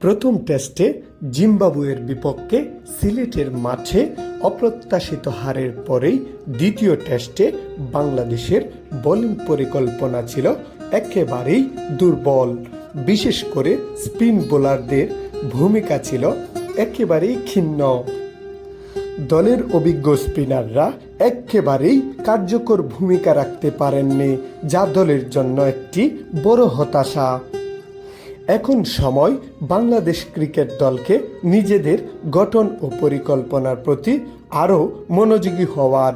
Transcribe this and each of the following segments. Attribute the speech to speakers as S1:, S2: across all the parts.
S1: প্রথম টেস্টে জিম্বাবুয়ের বিপক্ষে সিলেটের মাঠে অপ্রত্যাশিত হারের পরেই দ্বিতীয় টেস্টে বাংলাদেশের বোলিং পরিকল্পনা ছিল একেবারেই দুর্বল। বিশেষ করে স্পিন বোলারদের ভূমিকা ছিল একেবারেই ক্ষীণ। দলের অভিজ্ঞ স্পিনাররা একেবারেই কার্যকর ভূমিকা রাখতে পারেননি, যা দলের জন্য একটি বড় হতাশা। এখন সময় বাংলাদেশ ক্রিকেট দলকে নিজেদের গঠন ও পরিকল্পনার প্রতি আরও মনোযোগী হওয়ার।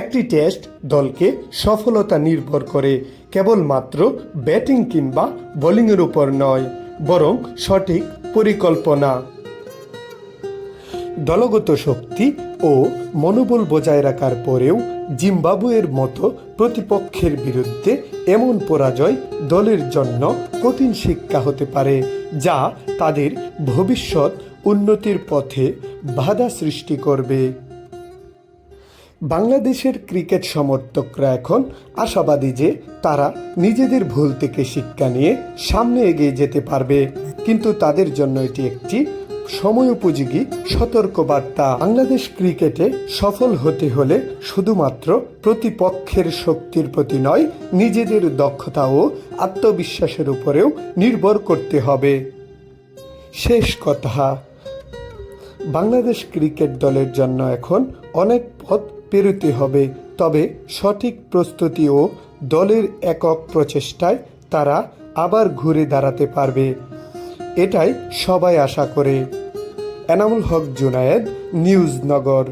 S1: একটি টেস্ট দলকে সফলতা নির্ভর করে, কেবলমাত্র ব্যাটিং কিংবা বোলিংয়ের উপর নয়, বরং সঠিক পরিকল্পনা। দলগত শক্তি ও মনোবল বজায় রাখার পরেও জিম্বাবুয়ের মতো প্রতিপক্ষের বিরুদ্ধে এমন পরাজয় দলের জন্য কঠিন শিক্ষা হতে পারে, যা তাদের ভবিষ্যৎ উন্নতির পথে বাধা সৃষ্টি করবে। বাংলাদেশের ক্রিকেট সমর্থকরা এখন আশাবাদী যে তারা নিজেদের ভুল থেকে শিক্ষা নিয়ে সামনে এগিয়ে যেতে পারবে, কিন্তু তাদের জন্য এটি একটি সময়োপযোগী সতর্কবার্তা। বাংলাদেশ ক্রিকেটে সফল হতে হলে শুধুমাত্র প্রতিপক্ষের শক্তির প্রতি নয়, নিজেদের দক্ষতা ও আত্মবিশ্বাসের উপরেও নির্ভর করতে হবে। শেষ কথা। বাংলাদেশ ক্রিকেট দলের জন্য এখন অনেক পথ পেরোতে হবে, তবে সঠিক প্রস্তুতি ও দলের একক প্রচেষ্টায় তারা আবার ঘুরে দাঁড়াতে পারবে। এটাই সবাই আশা করে। এনামুল হক জুনায়েদ নিউজ নগর।